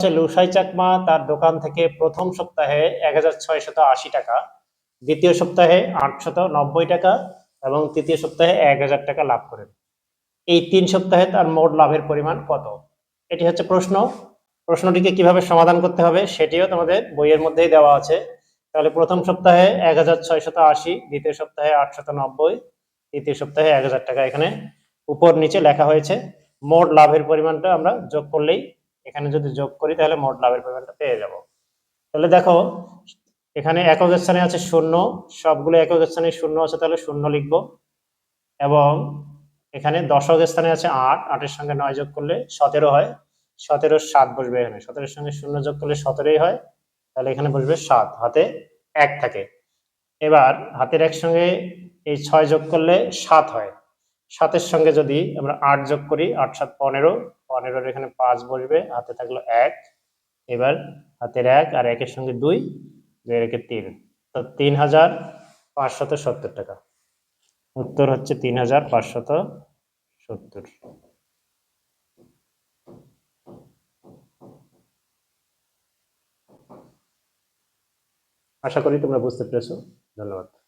হচ্ছে লুসাই চাকমা, তার দোকান থেকে প্রথম সপ্তাহে এক টাকা, দ্বিতীয় সপ্তাহে আটশত টাকা এবং তৃতীয় সপ্তাহে এক হাজার টাকা লাভ করেন। এই তিন সপ্তাহে তার মোট লাভের পরিমাণ কত? এটি হচ্ছে প্রশ্ন। প্রশ্নটিকে কীভাবে সমাধান করতে হবে সেটিও তোমাদের বইয়ের মধ্যেই দেওয়া আছে। তাহলে প্রথম সপ্তাহে এক দ্বিতীয় সপ্তাহে আটশত তৃতীয় সপ্তাহে এক হাজার টাকা এখানে উপর নিচে লেখা হয়েছে। মোট লাভের পরিমাণটা আমরা যোগ করলেই এখানে যদি যোগ করি, তাহলে মোট লাভের পরিমাণটা পেয়ে যাব। তাহলে দেখো, এখানে একক স্থানে আছে শূন্য, সবগুলো একক স্থানে শূন্য আছে, তাহলে শূন্য লিখব। এবং এখানে দশক স্থানে আছে আট, আটের সঙ্গে নয় যোগ করলে সতেরো হয়। সতেরো সাত বসবে এখানে। সতেরোর সঙ্গে শূন্য যোগ করলে সতেরোই হয়। তাহলে এখানে বসবে সাত। হাতে এক থাকে। এবার হাতের এক সঙ্গে এই ছয় যোগ করলে সাত হয়। সাতের সঙ্গে যদি আমরা আট যোগ করি, আট সাত পনেরো পনেরোর এখানে পাঁচ বসবে, হাতে থাকল এক। এবার হাতের এক আর একের সঙ্গে দুই দুই একে তিন। তো তিন হাজার পাঁচশত সত্তর টাকা। উত্তর হচ্ছে তিন হাজার পাঁচশত সত্তর। আশা করি তোমরা বুঝতে পেরেছ। ধন্যবাদ।